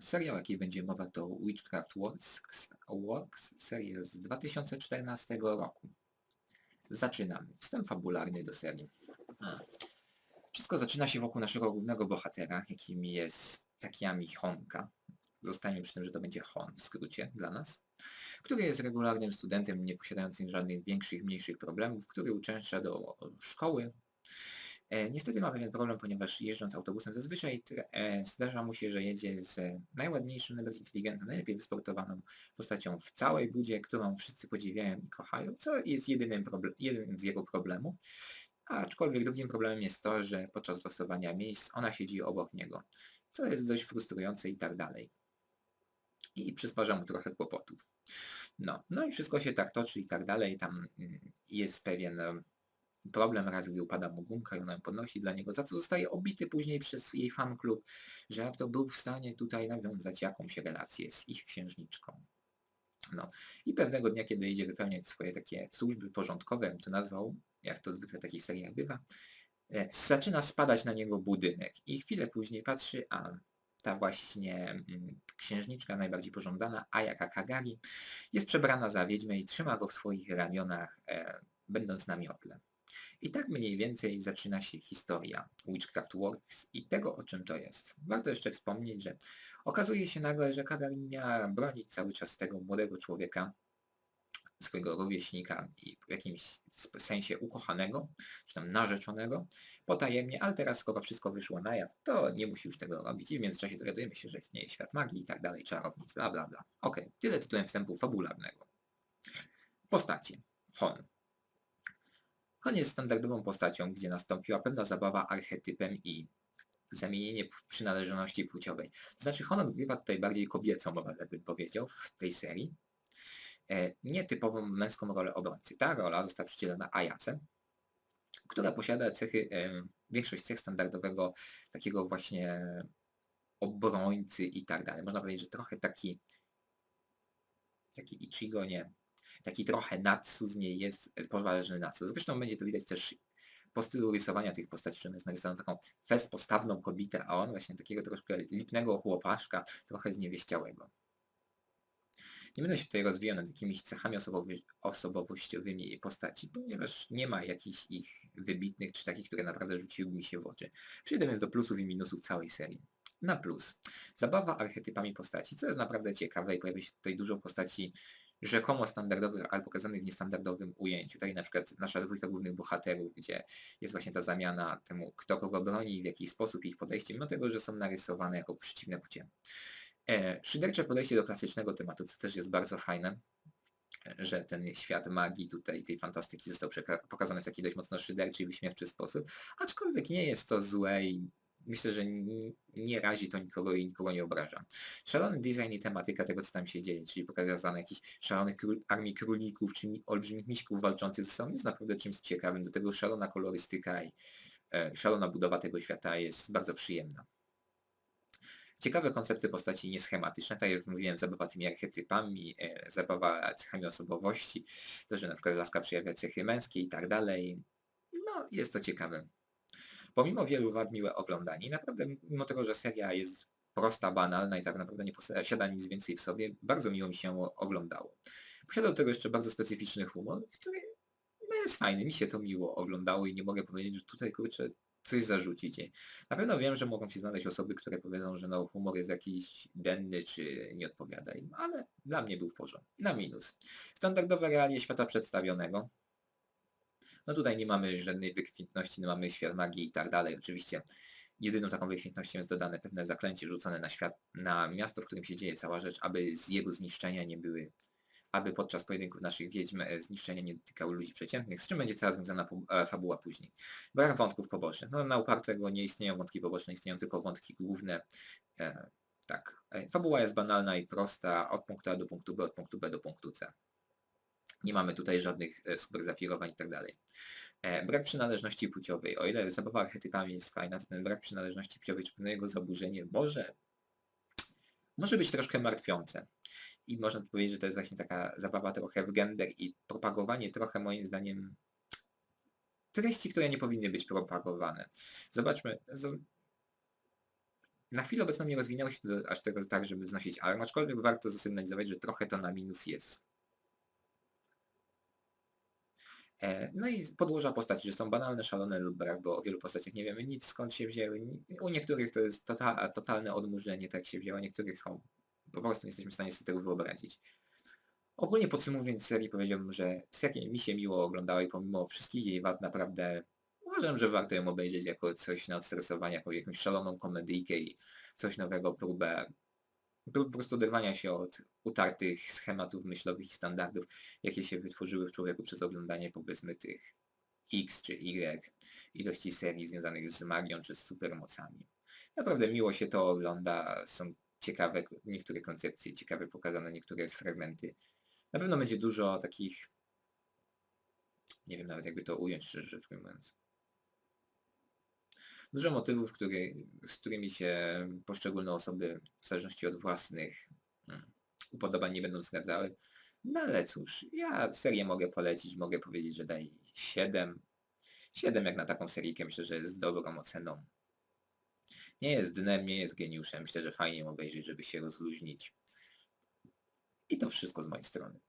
Serial, o jakiej będzie mowa to Witchcraft Works, Works seria z 2014 roku. Zaczynamy. Wstęp fabularny do serii. Wszystko zaczyna się wokół naszego głównego bohatera, jakim jest Takiami Honka. Zostańmy przy tym, że to będzie Hon w skrócie dla nas, który jest regularnym studentem nieposiadającym żadnych większych, mniejszych problemów, który uczęszcza do szkoły. E, niestety ma pewien problem, ponieważ jeżdżąc autobusem zazwyczaj e, zdarza mu się, że jedzie z najładniejszą, najbardziej inteligentną, najlepiej wysportowaną postacią w całej budzie, którą wszyscy podziwiają i kochają, co jest jedynym, jednym z jego problemów. Aczkolwiek drugim problemem jest to, że podczas losowania miejsc ona siedzi obok niego, co jest dość frustrujące i tak dalej. I przysparza mu trochę kłopotów. No, no i wszystko się tak toczy i tak dalej. Tam mm, jest pewien problem raz, gdy upada mu gumka i ona podnosi dla niego, za co zostaje obity później przez jej fan klub, że jak to był w stanie tutaj nawiązać jakąś relację z ich księżniczką. No i pewnego dnia, kiedy idzie wypełniać swoje takie służby porządkowe, to nazwał, jak to zwykle w takich seriach bywa, e, zaczyna spadać na niego budynek i chwilę później patrzy, a ta właśnie mm, księżniczka najbardziej pożądana, Ayaka Kagari, jest przebrana za wiedźmę i trzyma go w swoich ramionach, e, będąc na miotle. I tak mniej więcej zaczyna się historia Witchcraft Works i tego, o czym to jest. Warto jeszcze wspomnieć, że okazuje się nagle, że Kagari miała bronić cały czas tego młodego człowieka, swojego rówieśnika i w jakimś sensie ukochanego, czy tam narzeczonego, potajemnie, ale teraz skoro wszystko wyszło na jaw, to nie musi już tego robić i w międzyczasie dowiadujemy się, że istnieje świat magii i tak dalej, czarownic, bla bla bla. Okej, tyle tytułem wstępu fabularnego. Postacie. Hon. Hon jest standardową postacią, gdzie nastąpiła pewna zabawa archetypem i zamienienie przynależności płciowej. To znaczy Hon odgrywa tutaj bardziej kobiecą rolę, bym powiedział, w tej serii. E, nietypową męską rolę obrońcy. Ta rola została przydzielona Ayace, która posiada cechy, e, większość cech standardowego takiego właśnie obrońcy i tak dalej. Można powiedzieć, że trochę taki taki Ichigo, nie, taki trochę Natsu z niej jest, e, poważny Natsu. Zresztą będzie to widać też po stylu rysowania tych postaci, że ona jest narysowana taką fest postawną kobietę, a on właśnie takiego troszkę lipnego chłopaszka, trochę zniewieściałego. Nie będę się tutaj rozwijał nad jakimiś cechami osobowościowymi postaci, ponieważ nie ma jakichś ich wybitnych, czy takich, które naprawdę rzuciły mi się w oczy. Przejdę więc do plusów i minusów całej serii. Na plus. Zabawa archetypami postaci, co jest naprawdę ciekawe i pojawia się tutaj dużo postaci rzekomo standardowych, ale pokazanych w niestandardowym ujęciu. Tutaj na przykład nasza dwójka głównych bohaterów, gdzie jest właśnie ta zamiana temu, kto kogo broni, w jaki sposób ich podejście, mimo tego, że są narysowane jako przeciwne płcie. E, szydercze podejście do klasycznego tematu, co też jest bardzo fajne, że ten świat magii tutaj, tej fantastyki został pokazany w taki dość mocno szyderczy i wyśmiewczy sposób, aczkolwiek nie jest to złe i myślę, że nie razi to nikogo i nikogo nie obraża. Szalony design i tematyka tego, co tam się dzieje, czyli pokazane jakichś szalonych król, armii królików czy mi, olbrzymich miśków walczących ze sobą jest naprawdę czymś ciekawym. Do tego szalona kolorystyka i e, szalona budowa tego świata jest bardzo przyjemna. Ciekawe koncepty postaci nieschematyczne, tak jak już mówiłem, zabawa tymi archetypami, e, zabawa cechami osobowości, to, że na przykład laska przejawia cechy męskie i tak dalej. No, jest to ciekawe. Pomimo wielu wad miłe oglądanie, i naprawdę mimo tego, że seria jest prosta, banalna i tak naprawdę nie posiada nic więcej w sobie, bardzo miło mi się oglądało. Posiada do tego jeszcze bardzo specyficzny humor, który no jest fajny, mi się to miło oglądało i nie mogę powiedzieć, że tutaj kurczę coś zarzucić. Na pewno wiem, że mogą się znaleźć osoby, które powiedzą, że no humor jest jakiś denny czy nie odpowiada im, ale dla mnie był w porządku. Na minus. Standardowe realie świata przedstawionego. No tutaj nie mamy żadnej wykwintności, no mamy świat magii i tak dalej. Oczywiście jedyną taką wykwintnością jest dodane pewne zaklęcie rzucone na świat, na miasto, w którym się dzieje cała rzecz, aby z jego zniszczenia nie były, aby podczas pojedynków naszych wiedźm e, zniszczenia nie dotykały ludzi przeciętnych, z czym będzie cała związana e, fabuła później. Brak wątków pobocznych. No na upartego nie istnieją wątki poboczne, istnieją tylko wątki główne. E, tak. Fabuła jest banalna i prosta, od punktu A do punktu B, od punktu B do punktu C. Nie mamy tutaj żadnych e, super zafirowań i tak dalej. E, brak przynależności płciowej. O ile zabawa archetypami jest fajna, to ten brak przynależności płciowej, czy pewne jego zaburzenie może, może być troszkę martwiące. I można powiedzieć, że to jest właśnie taka zabawa trochę w gender i propagowanie trochę moim zdaniem treści, które nie powinny być propagowane. Zobaczmy, Na chwilę obecną nie rozwinęło się to aż tego tak, żeby wznosić alarm, aczkolwiek warto zasygnalizować, że trochę to na minus jest. E, No i podłoża postaci, że są banalne, szalone lub brak, bo o wielu postaciach nie wiemy nic skąd się wzięły. U niektórych to jest tota, totalne odmurzenie, tak się wzięło, niektórych są po prostu nie jesteśmy w stanie sobie tego wyobrazić. Ogólnie podsumowując serię powiedziałbym, że serię mi się miło oglądała i pomimo wszystkich jej wad naprawdę uważam, że warto ją obejrzeć jako coś na odstresowanie, jako jakąś szaloną komedyjkę i coś nowego, próbę prób po prostu oderwania się od utartych schematów myślowych i standardów, jakie się wytworzyły w człowieku przez oglądanie powiedzmy tych X czy Y ilości serii związanych z magią czy z supermocami. Naprawdę miło się to ogląda, są ciekawe niektóre koncepcje, ciekawe pokazane niektóre fragmenty. Na pewno będzie dużo takich, nie wiem nawet jakby to ująć szczerze rzecz ujmując. Dużo motywów, który, z którymi się poszczególne osoby w zależności od własnych mm, upodobań nie będą zgadzały. No ale cóż, ja serię mogę polecić, mogę powiedzieć, że daj 7. 7 jak na taką serijkę myślę, że jest dobrą oceną. Nie jest dnem, nie jest geniuszem. Myślę, że fajnie ją obejrzeć, żeby się rozluźnić. I to wszystko z mojej strony.